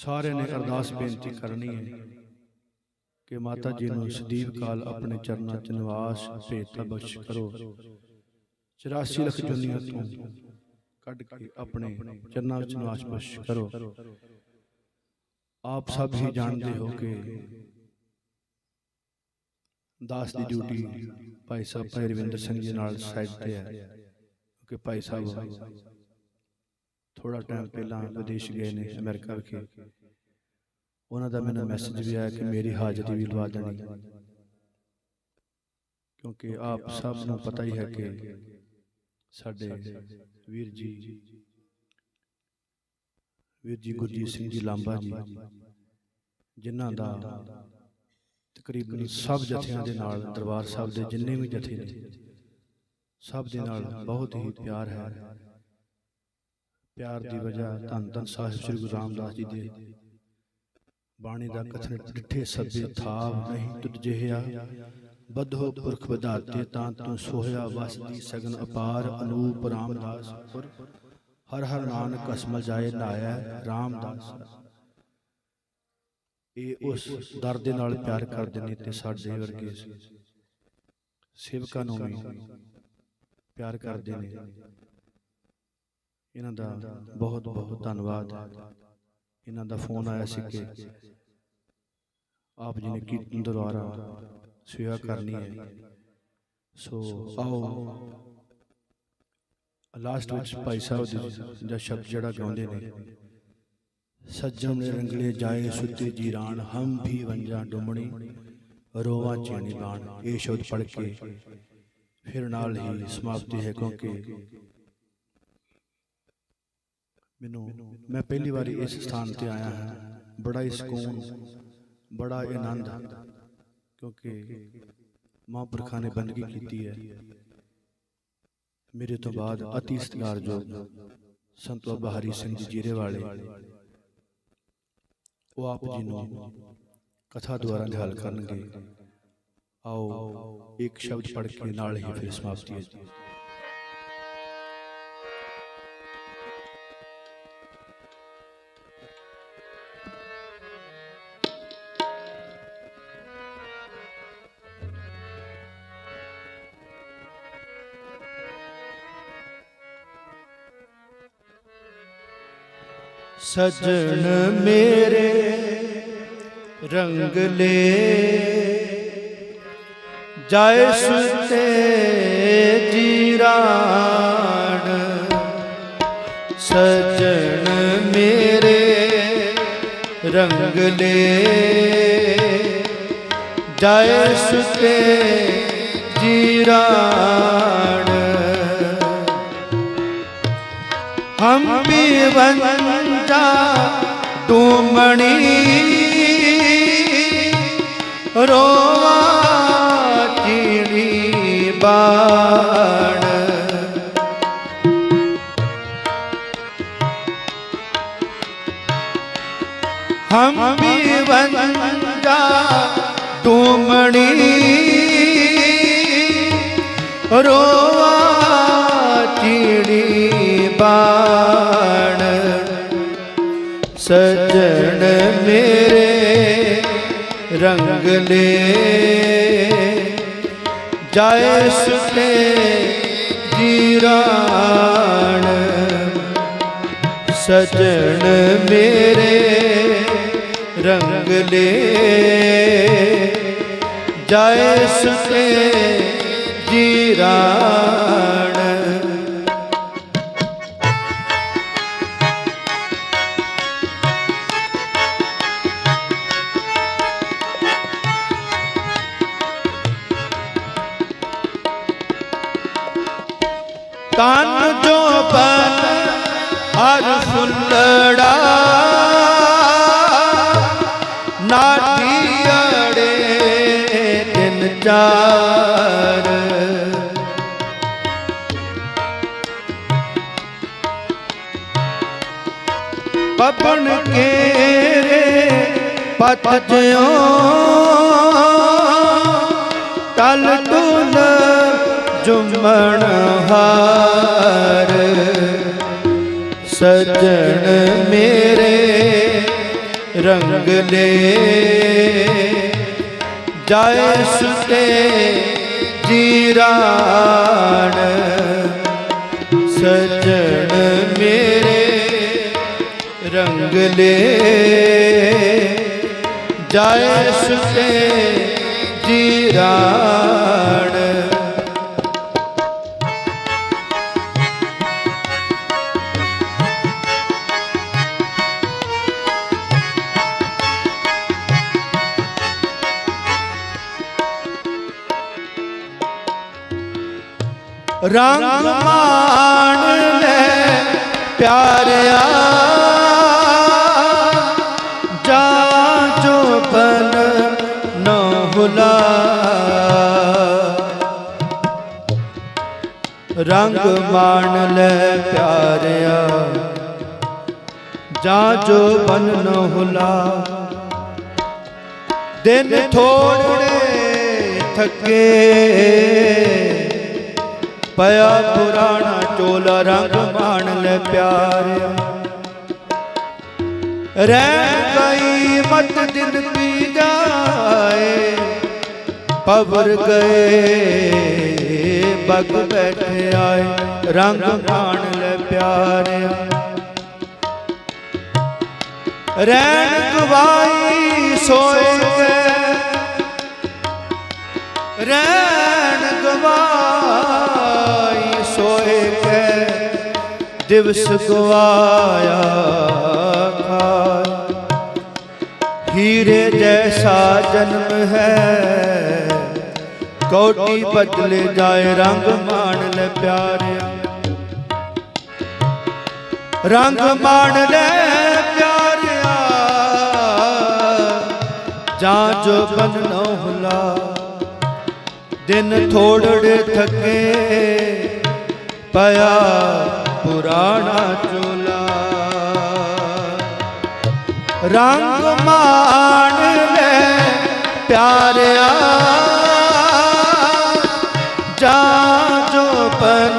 ਸਾਰਿਆਂ ਨੇ ਅਰਦਾਸ ਬੇਨਤੀ ਕਰਨੀ ਹੈ ਕਿ ਮਾਤਾ ਜੀ ਨੂੰ ਸਦੀਵ ਕਾਲ ਆਪਣੇ ਚਰਨਾਂ 'ਚ ਨਿਵਾਸ ਭੇਟਾ ਬਖਸ਼ ਕਰੋ। 84 ਲੱਖ ਜੁਨੀਆਂ ਤੋਂ ਕੱਢ ਕੇ ਆਪਣੇ ਚਰਨਾਂ ਵਿੱਚ ਨਿਵਾਸ ਬਖਸ਼ ਕਰੋ। ਆਪ ਸਭ ਹੀ ਜਾਣਦੇ ਹੋ ਕਿ ਦਾਸ ਦੀ ਡਿਊਟੀ ਭਾਈ ਸਾਹਿਬ ਭਾਈ ਰਵਿੰਦਰ ਸਿੰਘ ਜੀ ਨਾਲ ਸਾਈਡ ਤੇ ਹੈ, ਕਿਉਂਕਿ ਭਾਈ ਸਾਹਿਬ ਥੋੜਾ ਟਾਈਮ ਪਹਿਲਾਂ ਵਿਦੇਸ਼ ਗਏ ਨੇ ਅਮਰੀਕਾ ਵਿਖੇ। ਉਹਨਾਂ ਦਾ ਮੈਨੂੰ ਮੈਸੇਜ ਵੀ ਆਇਆ ਕਿ ਮੇਰੀ ਹਾਜ਼ਰੀ ਵੀ ਲਵਾ ਦੇਣੀ ਕਿਉਂਕਿ ਆਪ ਸਭ ਨੂੰ ਪਤਾ ਹੀ ਹੈ ਕਿ ਸਾਡੇ ਵੀਰ ਜੀ ਵੀਰ ਜੀ। ਗੁਰਜੀਤ ਸਿੰਘ ਜੀ ਲਾਂਬਾ ਜੀ ਜਿਨ੍ਹਾਂ ਦਾ ਤਕਰੀਬਨ ਸਭ ਜਥਿਆਂ ਦੇ ਨਾਲ ਦਰਬਾਰ ਸਾਹਿਬ ਦੇ ਜਿੰਨੇ ਵੀ ਜਥੇ ਨੇ ਸਭ ਦੇ ਨਾਲ ਬਹੁਤ ਹੀ। ਪਿਆਰ ਹੈ। ਪਿਆਰ ਦੀ ਵਜ੍ਹਾ ਧੰਨ ਧੰਨ ਸਾਹਿਬ ਸ੍ਰੀ ਗੁਰੂ ਰਾਮਦਾਸ ਜੀ ਦੇ। ਬਾਣੀ ਦਾ ਕਥਨ ਡਿਠੇ ਸਭੇ ਥਾਵ ਨਹੀਂ ਤੁਧ ਜਿਹਿਆ। ਬਧੋ ਪੁਰਖ ਵਧਾਤੇ ਤਾਂ ਤੂੰ ਸੋਹਿਆ ਵਸਦੀ ਸਗਨ ਅਪਾਰ ਅਨੂਪ ਰਾਮਦਾਸ ਪੁਰ ਹਰ ਹਰ ਨਾਨਕ ਅਸਮਲ ਜਾਏ ਨਾਇਆ ਰਾਮਦਾਸ। ਇਹ ਉਸ ਦਰ ਦੇ ਨਾਲ ਪਿਆਰ ਕਰਦੇ ਨੇ ਤੇ ਸਾਡੇ ਵਰਗੇ ਸੇਵਕਾਂ ਨੂੰ ਵੀ ਪਿਆਰ ਕਰਦੇ ਨੇ। ਇਹਨਾਂ ਦਾ ਬਹੁਤ ਬਹੁਤ ਧੰਨਵਾਦ। ਇਹਨਾਂ ਦਾ ਫੋਨ ਆਇਆ ਸੀ ਕਿ ਆਪ ਜੀ ਨੇ ਕੀਰਤਨ ਦੁਆਰਾ ਸੇਵਾ ਕਰਨੀ ਹੈ। ਸੋ ਆਓ ਲਾਸਟ ਵਿੱਚ ਭਾਈ ਸਾਹਿਬ ਦੇ ਸ਼ਬਦ ਜਿਹੜਾ ਗਾਉਂਦੇ ਨੇ। ਸੱਜਣ ਨੇ ਰੰਗਲੇ ਜਾਏ ਸੁੱਤੇ ਜੀਰਾਨ ਹਮ ਵੀ ਵੰਜਾ ਡੁੰਮਣੀ ਰੋਵਾਂ ਚੀਣੀ ਬਾਣ ਇਹ ਸ਼ਬਦ ਪੜ੍ਹ ਕੇ ਫਿਰ ਨਾਲ ਹੀ ਸਮਾਪਤੀ ਹੈ ਕਿਉਂਕਿ ਮੈਨੂੰ ਮੈਂ ਪਹਿਲੀ ਵਾਰੀ ਇਸ ਸਥਾਨ ਤੇ ਆਇਆ ਹਾਂ ਬੜਾ ਹੀ ਸਕੂਨ ਬੜਾ ਹੀ ਆਨੰਦ ਕਿਉਂਕਿ ਮਹਾਂਪੁਰਖਾਂ ਨੇ ਬੰਦਗੀ ਕੀਤੀ ਹੈ ਮੇਰੇ ਤੋਂ ਬਾਅਦ ਅਤੀ ਸਤਿਕਾਰਯੋਗ ਸੰਤ ਬਾਬਾ ਹਰੀ ਸਿੰਘ ਜੀ ਜੀਰੇ ਵਾਲੇ ਉਹ ਆਪ ਜੀ ਨੂੰ ਕਥਾ ਦੁਆਰਾ ਨਿਹਾਲ ਕਰਨਗੇ ਆਓ ਇੱਕ ਸ਼ਬਦ ਪੜ੍ਹ ਕੇ ਨਾਲ ਹੀ ਫਿਰ ਸਮਾਪਤੀ ਹੈ ਜੀ ਸਜਣ ਮੇਰੇ ਰੰਗਲੇ ਜੈ ਸੁਤੇ ਜੀਰਾਣ। ਸਜਣ ਮੇਰੇ ਰੰਗਲੇ ਜਾਏ ਸੁਤੇ ਜੀਰਾਣ। ਹਮ ਵੀ ਵੰਜਾ ਤੂਮਣੀ ਰੋਵਾ ਚੀਣੀ ਬਾਣ ਹਮ ਵੀ ਵੰਜਾ ਤੂਮਣੀ ਰੋਵਾ ਚੀਣੀ ਬਾਣ ਸਜਣ ਮੇਰੇ ਰੰਗ ਰੰਗਲੇ ਜਾਏ ਸੁਤੇ ਜੀਰਾਣ ਸਜਣ ਮੇਰੇ ਰੰਗ ਰੰਗਲੇ ਜਾਏ ਸੁਤੇ ਜੀਰਾਣ ਹਰ ਨਾਠੀ ਅੜੇ ਦਿਨ ਚਾਰ। ਪਪਣ ਕੇਰੇ ਪਤ ਜਿਉ ਟਲ ਟੁਲ ਜੁਮਣ ਹਾਰ। ਸਜਣ ਮੇਰੇ ਰੰਗ ਲੈ। ਜਾਏ ਸੁਤੇ ਜੀਰਾਣ ਸਜਣ ਮੇਰੇ ਰੰਗ ਲੈ। ਜਾਏ ਸੁਤੇ ਜੀਰਾਣ ਰੰਗ ਮਾਣ ਲੈ ਪਿਆਰਿਆ। ਜਾ ਜੋ ਬਨ ਨ ਹੁਲਾ। ਰੰਗ ਮਾਣ ਲੈ ਪਿਆਰਿਆ। ਜਾ ਜੋ ਬਨ ਨ ਹੁਲਾ। ਦਿਨ ਥੋੜੇ ਥੱਕੇ। ਪਿਆ ਪੁਰਾਣਾ ਚੋਲਾ ਰੰਗ ਮਾਣ ਲੈ ਪਿਆਰਿਆ ਰਹਿ ਗਈ ਮਤ ਦਿਨ ਪੀ ਜਾਏ, ਪਵਰ ਗਏ ਬਗ ਬੈਠੇ ਆਏ, ਰੰਗ ਮਾਣ ਲੈ ਪਿਆਰਿਆ ਰਹਿਣ ਗਵਾਈ ਸੋਏ ਦਿਵਸ ਗਵਾਇਆ ਖਾਇ। ਹੀਰੇ ਜੈਸਾ ਜਨਮ ਹੈ ਕੋਟੀ ਬਦਲੇ ਜਾਏ, ਰੰਗ ਮਾਣ ਲੈ ਪਿਆਰਿਆ। ਰੰਗ ਮਾਣ ਲੈ ਪਿਆਰਿਆ, ਜਾਂ ਜੋ ਬਨ ਹੁਲਾ, ਦਿਨ ਥੋੜੜੇ ਥੱਕੇ, ਪਿਆ ਪੁਰਾਣਾ ਚੋਲਾ। ਰੰਗ ਮਾਣ ਲੈ ਪਿਆਰਿਆ। ਜਾ ਜੋ ਪਨ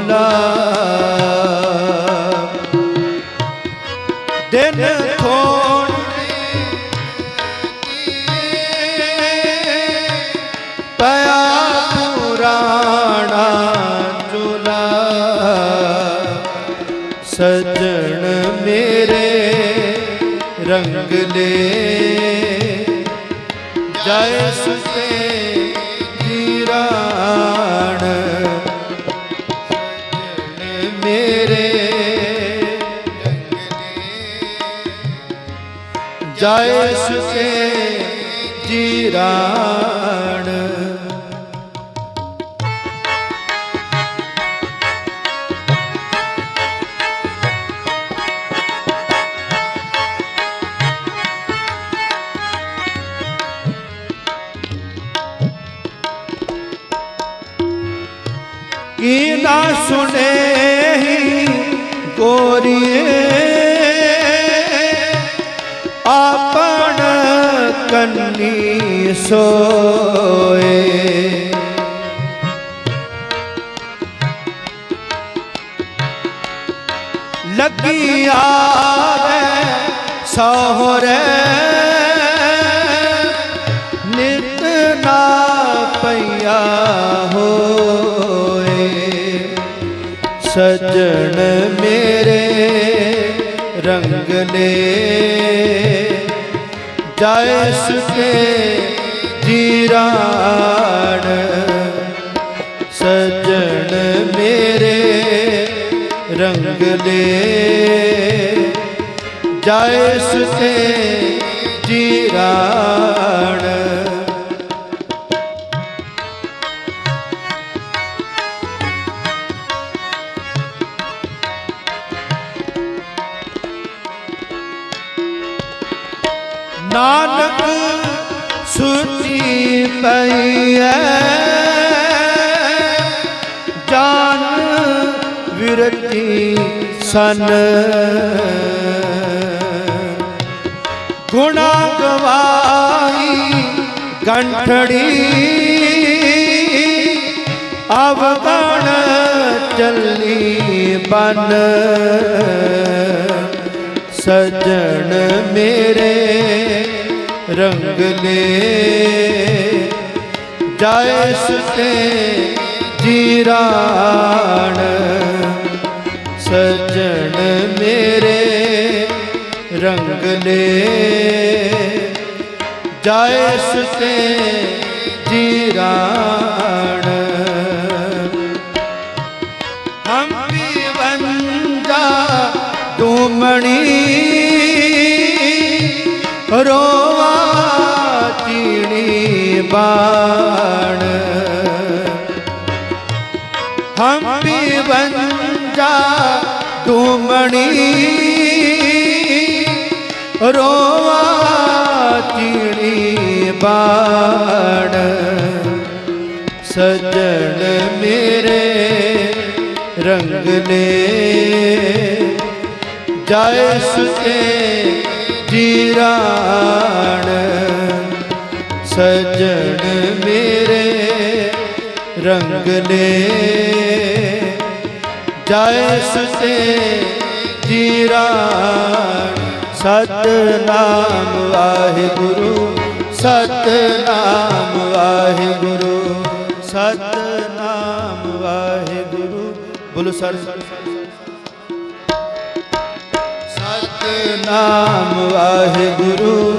ਨਾ ਦਿਨ ਥੋੜੜੇ ਜੈ ਸੁਤੇ ਜੀਰਾਣ ਕੀ ਨਾ ਸੁਨੇ ਹੀ ਗੋਰੀਏ ਆਪਣ ਕੰਨੀ ਸੋਏ। ਲੱਗੀ ਆਵੇ ਸਹੁਰੇ ਨਿਤ ਨਾ ਪਈਆ ਹੋਏ। ਸਜਣ ਮੇਰੇ ਰੰਗ ਲੈ ਜਾਏ ਸੁਤੇ ਜੀਰਾਣ ਸਜਣ ਮੇਰੇ ਰੰਗ ਲੈ। ਜਾਏ ਸੁਤੇ ਜੀਰਾਣ ਨਾਨਕ ਸੁਚੀ ਪਈ ਐ ਜਾਨ ਵਿਰਤੀ ਸਨ। ਗੁਣਾ ਗਵਾਈ ਗੰਠੜੀ ਅਵਗਣ ਚੱਲੀ ਬਨ। ਸਜਣ ਮੇਰੇ ਰੰਗਲੇ ਜਾਇਸ ਤੇ ਜੀਰਾਣ, ਸਜਣ ਮੇਰੇ ਰੰਗਲੇ ਜਾਇਸ ਤੇ ਜੀਰਾਣ। ਹਮ ਵੀ ਵੰਜਾ ਤੂੰ ਮਣੀ, ਰੋ ਜਾਣ। ਹੰਪੀ ਵੰਜਾ ਤੂਮਣੀ ਰੋਵਾ ਚਿੜੀ ਬਾਣ। ਸਜਣ ਮੇਰੇ ਰੰਗਲੇ ਜੈ ਸੁਤੇ ਜੀਰਾਣ। ਸਜਣ ਮੇਰੇ ਰੰਗਲੇ ਲੈ। ਜਾਏ ਸੁਤੇ ਸਤਨਾਮ ਵਾਹਿਗੁਰੂ ਸਤਨਾਮ ਵਾਹਿਗੁਰੂ ਸਤਨਾਮ ਵਾਹਿਗੁਰੂ। ਬੋਲੋ ਸਰ। ਸਤਨਾਮ ਵਾਹਿਗੁਰੂ।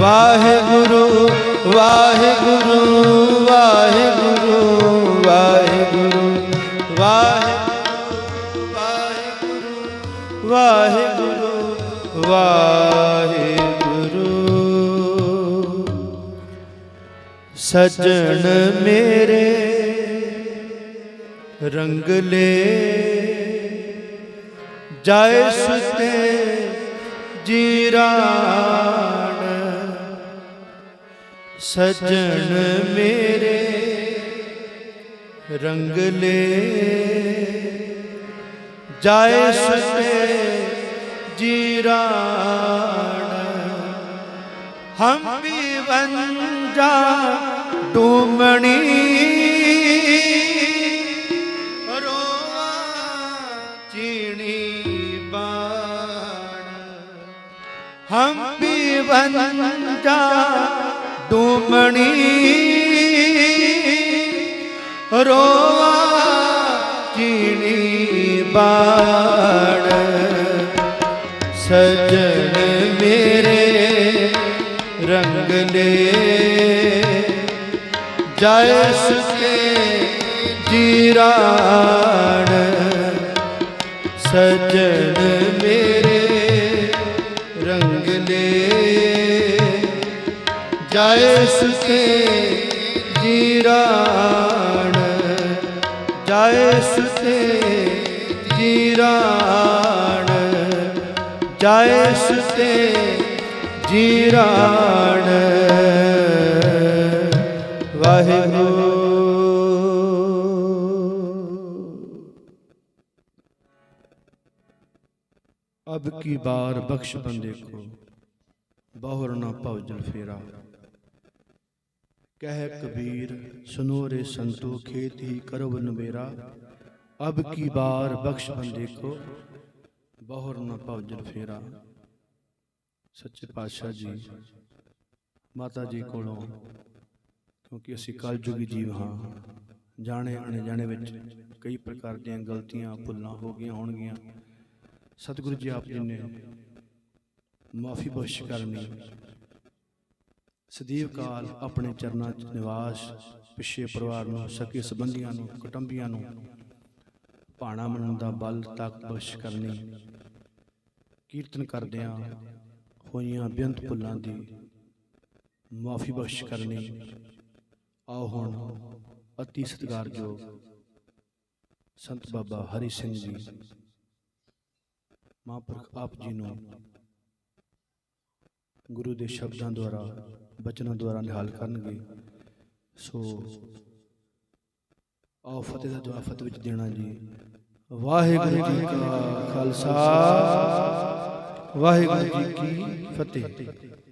ਵਾਹਿਗੁਰੂ ਵਾਹਿਗੁਰੂ ਵਾਹਿਗੁਰੂ ਵਾਹਿਗੁਰੂ ਵਾਹਿਗੁਰੂ ਵਾਹਿਗੁਰੂ ਵਾਹਿਗੁਰੂ। ਸਜਣ ਮੇਰੇ ਰੰਗਲੇ ਜਾਇ ਜਾਏ ਸੁਤੇ ਜੀਰਾਣ ਸਜਣ ਮੇਰੇ ਰੰਗਲੇ ਜਾਏ ਸੁਤੇ ਜੀਰਾਣ ਹਮ ਵੀ ਵੰਜਾ ਡੂਮਣੀ ਜੈਸ ਕੇ ਜੀਰਾਣ ਸਜਣ ਮੇਰੇ ਰੰਗਲੇ ਜੈਸ ਕੇ ਜੀਰਾਣ ਜੈਸ ਤੇ ਜੀਰਾਣ ਜੈਸ ਤੇ ਜੀਰਾਣ ਵਾਹਿਗੁਰੂ। ਅਬ ਕੀ ਬਾਰ ਬਖਸ਼ ਬੰਦੇ ਕੋ, ਬਹੁਰ ਨਾ ਭਵਜਲ ਫੇਰਾ ਕਹਿ ਕਬੀਰ ਸੁਨੋ ਰੇ ਸੰਤੋ ਖੇਤ ਹੀ ਕਰਵ ਨਵੇਰਾ। ਅਬ ਕੀ ਬਾਰ ਬਖਸ਼ ਬੰਦੇ ਕੋ, ਬਹੁਰ ਨਾ ਭਵਜਲ ਫੇਰਾ ਸੱਚੇ ਪਾਤਸ਼ਾਹ ਜੀ, ਮਾਤਾ ਜੀ ਕੋਲੋਂ ਕਿਉਂਕਿ ਅਸੀਂ ਕਲਯੁਗੀ ਜੀਵ ਹਾਂ। ਜਾਣੇ ਅਣਜਾਣੇ ਵਿੱਚ ਕਈ ਪ੍ਰਕਾਰ ਦੀਆਂ ਗਲਤੀਆਂ ਭੁੱਲਾਂ ਹੋ ਗਈਆਂ ਹੋਣਗੀਆਂ। ਸਤਿਗੁਰੂ ਜੀ ਆਪ ਜੀ ਨੇ ਮਾਫੀ ਬਖਸ਼ ਕਰਨੀ। ਸਦੀਵ ਕਾਲ ਆਪਣੇ ਚਰਨਾਂ 'ਚ ਨਿਵਾਸ ਪਿੱਛੇ ਪਰਿਵਾਰ ਨੂੰ ਸਕੇ ਸੰਬੰਧੀਆਂ ਨੂੰ ਕੁਟੰਬੀਆਂ ਨੂੰ। ਭਾਣਾ ਮੰਨਣ ਦਾ ਬਲ ਤਾਕਤ ਬਖਸ਼ ਕਰਨੀ। ਕੀਰਤਨ ਕਰਦਿਆਂ ਹੋਈਆਂ ਬੇਅੰਤ ਭੁੱਲਾਂ ਦੀ ਮਾਫੀ ਬਖਸ਼ ਕਰਨੀ। ਆਓ ਹੁਣ ਅਤੀ ਸਤਿਕਾਰਯੋਗ ਸੰਤ ਬਾਬਾ ਹਰੀ ਸਿੰਘ ਜੀ, ਮਹਾਂਪੁਰਖ ਆਪ ਜੀ ਨੂੰ ਗੁਰੂ ਦੇ ਸ਼ਬਦਾਂ ਦੁਆਰਾ, ਬਚਨਾਂ ਦੁਆਰਾ ਨਿਹਾਲ ਕਰਨਗੇ। ਸੋ ਆਓ ਫਤਿਹ ਦਾ ਦੁਆ ਫਤਿਹ ਵਿੱਚ ਦੇਣਾ ਜੀ। ਵਾਹਿਗੁਰੂ ਜੀ ਕਾ ਖਾਲਸਾ, ਵਾਹਿਗੁਰੂ ਜੀ ਕੀ ਫਤਿਹ।